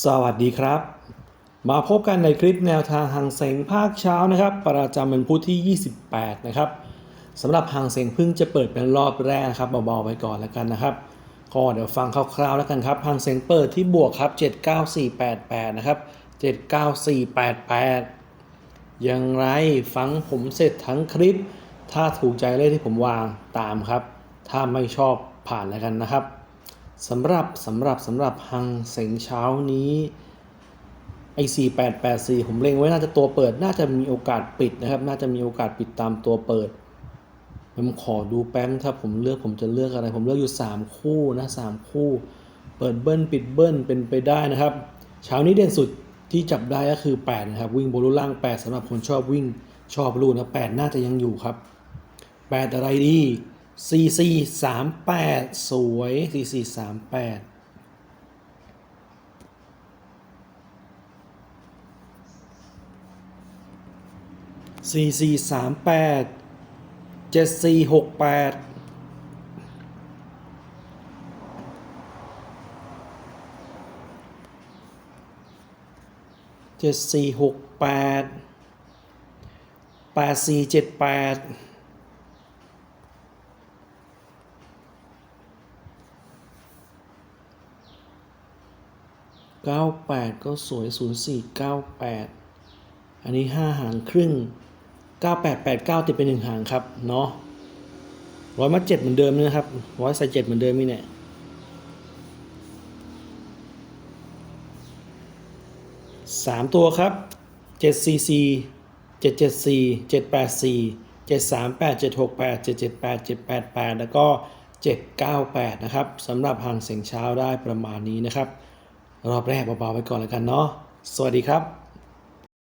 สวัสดีครับ มาพบกันในคลิปแนวทางหางเสงภาคเช้านะครับ ประจำวันพุธที่ 28 นะครับสำหรับหางเสงเพิ่งจะเปิดเป็นรอบแรกนะครับเบาๆไปก่อนแล้วกันนะครับก็เดี๋ยวฟังคร่าวๆแล้วกันครับหางเสงเปิดที่บวกครับ 79488 นะครับ 79488 อย่างไรฟังผมเสร็จทั้งคลิป ถ้าถูกใจเลขที่ผมวางตามครับ ถ้าไม่ชอบผ่านแล้วกันนะครับ สำหรับสำหรับสำหรับหังเสงเช้านี้ไอ้4884ผมเล็งไว้น่าจะตัวเปิด น่าจะมีโอกาสปิดนะครับ น่าจะมีโอกาสปิดตามตัวเปิด ผมขอดูแป๊บถ้าผมเลือกผมจะเลือกอะไร ผมเลือกอยู่3คู่นะ3คู่ เปิดเบิ้ลปิดเบิ้ลเป็นไปได้นะครับ เช้านี้เด่นสุดที่จับได้ก็คือ8นะครับ วิ่งบนรูล่าง8สำหรับคนชอบวิ่งชอบรูนะ8น่าจะยังอยู่ครับ8อะไรดี 4 4 3 8 สวย 4 4 3 8สี่สี่สามแปดเจ็ดสี่หกแปดเจ็ดสี่หกแปดแปดสี่เจ็ดแปด 98 ก็สวย 0498 อันนี้ 5 หางครึ่ง 9889 ติดเป็1หางครับ เนาะร้อยมาเจ็ดเหมือนเดิมนะครับร้อยใส่เจ็ดเหมือนเดิมนี่แหละสามตัวครับเจ็ดซีซีเจ็ดเจ็ดสี่เจ็ดแปดสี่เจ็ดสามแปดเจ็ดหกแปดเจ็ดเจ็ดแปดเจ็ดแปดแปดแล้วก็เจ็ดเก้าแปดนะครับสำหรับหางเสียงเช้าได้ประมาณนี้นะครับ รอบแรกเบาๆไปก่อนแล้วกันเนาะสวัสดีครับ